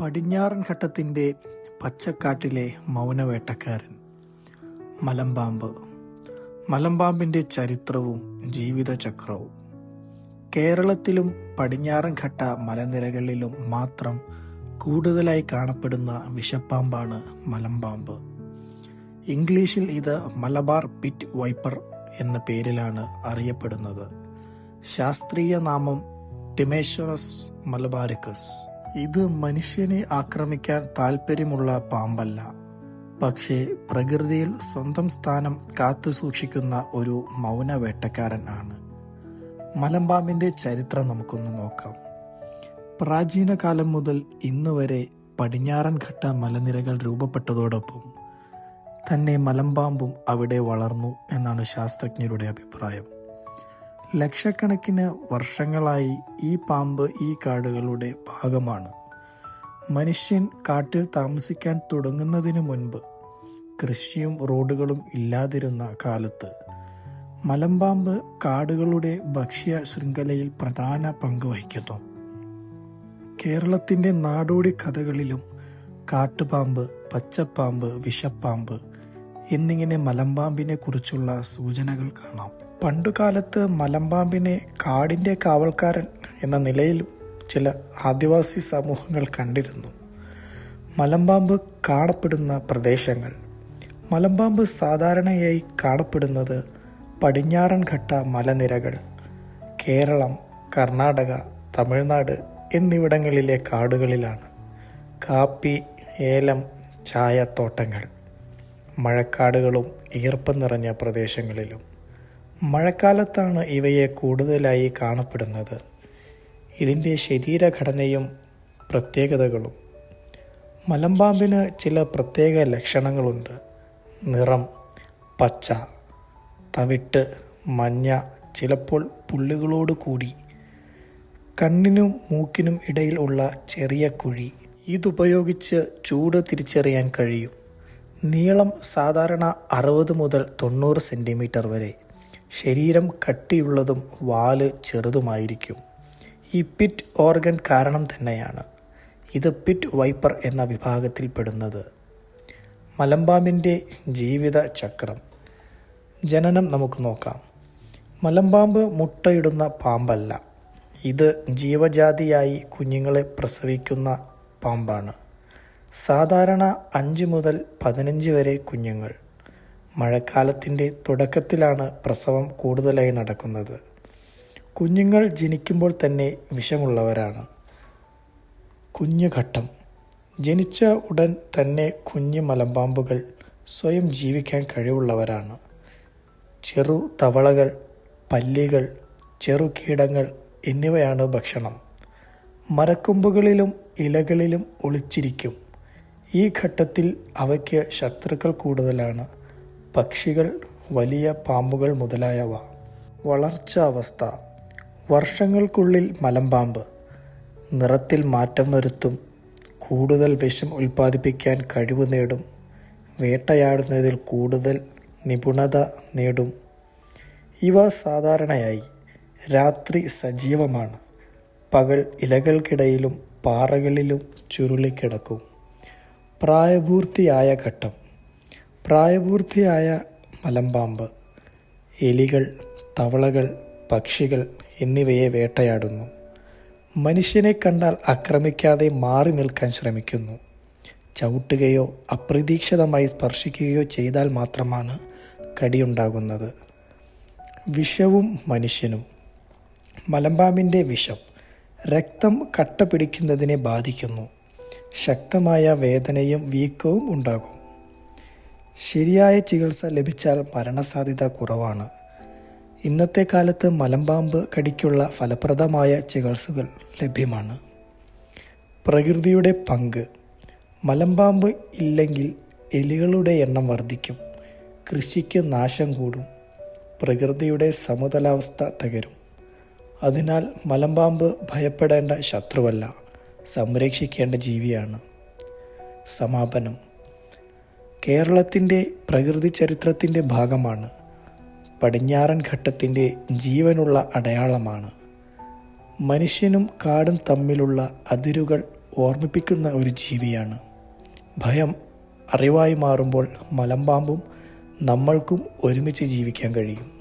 പടിഞ്ഞാറൻ ഘട്ടത്തിന്റെ പച്ചക്കാട്ടിലെ മൗനവേട്ടക്കാരൻ. മലമ്പാമ്പ്. മലമ്പാമ്പിന്റെ ചരിത്രവും ജീവിതചക്രവും. കേരളത്തിലും പടിഞ്ഞാറൻ ഘട്ട മലനിരകളിലും മാത്രം കൂടുതലായി കാണപ്പെടുന്ന വിഷപ്പാമ്പാണ് മലമ്പാമ്പ്. ഇംഗ്ലീഷിൽ ഇത് മലബാർ പിറ്റ് വൈപ്പർ എന്ന പേരിലാണ് അറിയപ്പെടുന്നത്. ശാസ്ത്രീയ നാമം ടിമേശ്വറസ് മലബാരിക്കസ്. ഇത് മനുഷ്യനെ ആക്രമിക്കാൻ താല്പര്യമുള്ള പാമ്പല്ല. പക്ഷേ പ്രകൃതിയിൽ സ്വന്തം സ്ഥാനം കാത്തു സൂക്ഷിക്കുന്ന ഒരു മൗന വേട്ടക്കാരൻ ആണ്. മലമ്പാമ്പിന്റെ ചരിത്രം നമുക്കൊന്ന് നോക്കാം. പ്രാചീന കാലം മുതൽ ഇന്ന് വരെ പടിഞ്ഞാറൻ ഘട്ട മലനിരകൾ രൂപപ്പെട്ടതോടൊപ്പം തന്നെ മലമ്പാമ്പും അവിടെ വളർന്നു എന്നാണ് ശാസ്ത്രജ്ഞരുടെ അഭിപ്രായം. ലക്ഷക്കണക്കിന് വർഷങ്ങളായി ഈ പാമ്പ് ഈ കാടുകളുടെ ഭാഗമാണ്. മനുഷ്യൻ കാട്ടിൽ താമസിക്കാൻ തുടങ്ങുന്നതിനു മുൻപ് കൃഷിയും റോഡുകളും ഇല്ലാതിരുന്ന കാലത്ത് മലമ്പാമ്പ് കാടുകളുടെ ഭക്ഷ്യ ശൃംഖലയിൽ പ്രധാന പങ്ക് വഹിക്കുന്നു. കേരളത്തിന്റെ നാടോടി കഥകളിലും കാട്ടുപാമ്പ് പച്ചപ്പാമ്പ് വിഷപ്പാമ്പ് എന്നിങ്ങനെ മലമ്പാമ്പിനെ കുറിച്ചുള്ള സൂചനകൾ കാണാം. പണ്ടുകാലത്ത് മലമ്പാമ്പിനെ കാടിന്റെ കാവൽക്കാരൻ എന്ന നിലയിൽ ചില ആദിവാസി സമൂഹങ്ങൾ കണ്ടിരുന്നു. മലമ്പാമ്പ് കാണപ്പെടുന്ന പ്രദേശങ്ങൾ. മലമ്പാമ്പ് സാധാരണയായി കാണപ്പെടുന്നത് പടിഞ്ഞാറൻ ഘട്ട മലനിരകൾ കേരളം കർണാടക തമിഴ്നാട് എന്നിവിടങ്ങളിലെ കാടുകളിലാണ്. കാപ്പി ഏലം ചായത്തോട്ടങ്ങൾ മഴക്കാടുകളും ഈർപ്പം നിറഞ്ഞ പ്രദേശങ്ങളിലും. മഴക്കാലത്താണ് ഇവയെ കൂടുതലായി കാണപ്പെടുന്നത്. ഇതിന്റെ ശരീരഘടനയും പ്രത്യേകതകളും. മലമ്പാമ്പിന് ചില പ്രത്യേക ലക്ഷണങ്ങളുണ്ട്. നിറം പച്ച തവിട്ട് മഞ്ഞ ചിലപ്പോൾ പുള്ളുകളോട് കൂടി. കണ്ണിനും മൂക്കിനും ഇടയിൽ ഉള്ള ചെറിയ കുഴി. ഇതുപയോഗിച്ച് ചൂട് തിരിച്ചറിയാൻ കഴിയും. നീളം സാധാരണ അറുപത് മുതൽ തൊണ്ണൂറ് സെന്റിമീറ്റർ വരെ. ശരീരം കട്ടിയുള്ളതും വാൽ ചെറുതുമായിരിക്കും. ഈ പിറ്റ് ഓർഗൻ കാരണം തന്നെയാണ്. ഇത് പിറ്റ് വൈപ്പർ എന്ന വിഭാഗത്തിൽപ്പെടുന്നത് മലമ്പാമ്പിന്റെ ജീവിത ചക്രം. ജനനം നമുക്ക് നോക്കാം. മലമ്പാമ്പ് മുട്ടയിടുന്ന പാമ്പല്ല. ഇത് ജീവജാതിയായി കുഞ്ഞുങ്ങളെ പ്രസവിക്കുന്ന പാമ്പാണ്. സാധാരണ അഞ്ച് മുതൽ പതിനഞ്ച് വരെ കുഞ്ഞുങ്ങൾ. മഴക്കാലത്തിന്റെ തുടക്കത്തിലാണ് പ്രസവം കൂടുതലായി നടക്കുന്നത്. കുഞ്ഞുങ്ങൾ ജനിക്കുമ്പോൾ തന്നെ വിഷമുള്ളവരാണ്. കുഞ്ഞുഘട്ടം. ജനിച്ച ഉടൻ തന്നെ കുഞ്ഞു മലമ്പാമ്പുകൾ സ്വയം ജീവിക്കാൻ കഴിവുള്ളവരാണ്. ചെറു തവളകൾ പല്ലികൾ ചെറു കീടങ്ങൾ എന്നിവയാണ് ഭക്ഷണം. മരക്കൊമ്പുകളിലും ഇലകളിലും ഒളിച്ചിരിക്കും. ഈ ഘട്ടത്തിൽ അവയ്ക്ക് ശത്രുക്കൾ കൂടുതലാണ്. പക്ഷികൾ വലിയ പാമ്പുകൾ മുതലായവ. വളർച്ച അവസ്ഥ. വർഷങ്ങൾക്കുള്ളിൽ മലമ്പാമ്പ്. നിറത്തിൽ മാറ്റം വരുത്തും. കൂടുതൽ വിഷം ഉൽപ്പാദിപ്പിക്കാൻ കഴിവ് നേടും. വേട്ടയാടുന്നതിൽ കൂടുതൽ നിപുണത നേടും. ഇവ സാധാരണയായി രാത്രി സജീവമാണ്. പകൽ ഇലകൾക്കിടയിലും പാറകളിലും ചുരുളിക്കിടക്കും. പ്രായപൂർത്തിയായ ഘട്ടം. പ്രായപൂർത്തിയായ മലമ്പാമ്പ് എലികൾ തവളകൾ പക്ഷികൾ എന്നിവയെ വേട്ടയാടുന്നു. മനുഷ്യനെ കണ്ടാൽ ആക്രമിക്കാതെ മാറി നിൽക്കാൻ ശ്രമിക്കുന്നു. ചവിട്ടുകയോ അപ്രതീക്ഷിതമായി സ്പർശിക്കുകയോ ചെയ്താൽ മാത്രമാണ് കടിയുണ്ടാകുന്നത്. വിഷവും മനുഷ്യനും. മലമ്പാമ്പിന്റെ വിഷം രക്തം കട്ട പിടിക്കുന്നതിനെ ബാധിക്കുന്നു. ശക്തമായ വേദനയും വീക്കവും ഉണ്ടാകും. ശരിയായ ചികിത്സ ലഭിച്ചാൽ മരണസാധ്യത കുറവാണ്. ഇന്നത്തെ കാലത്ത് മലമ്പാമ്പ് കടിക്കുള്ള ഫലപ്രദമായ ചികിത്സകൾ ലഭ്യമാണ്. പ്രകൃതിയുടെ പങ്ക്. മലമ്പാമ്പ് ഇല്ലെങ്കിൽ എലികളുടെ എണ്ണം വർദ്ധിക്കും. കൃഷിക്ക് നാശം കൂടും. പ്രകൃതിയുടെ സമതലാവസ്ഥ തകരും. അതിനാൽ മലമ്പാമ്പ് ഭയപ്പെടേണ്ട ശത്രുവല്ല. സംരക്ഷിക്കേണ്ട ജീവിയാണ്. സമാപനം. കേരളത്തിന്റെ പ്രകൃതി ചരിത്രത്തിന്റെ ഭാഗമാണ്. പടിഞ്ഞാറൻ ഘട്ടത്തിന്റെ ജീവനുള്ള അടയാളമാണ്. മനുഷ്യനും കാടും തമ്മിലുള്ള അതിരുകൾ ഓർമ്മിപ്പിക്കുന്ന ഒരു ജീവിയാണ്. ഭയം അറിവായി മാറുമ്പോൾ മലമ്പാമ്പും നമ്മൾക്കും ഒരുമിച്ച് ജീവിക്കാൻ കഴിയും.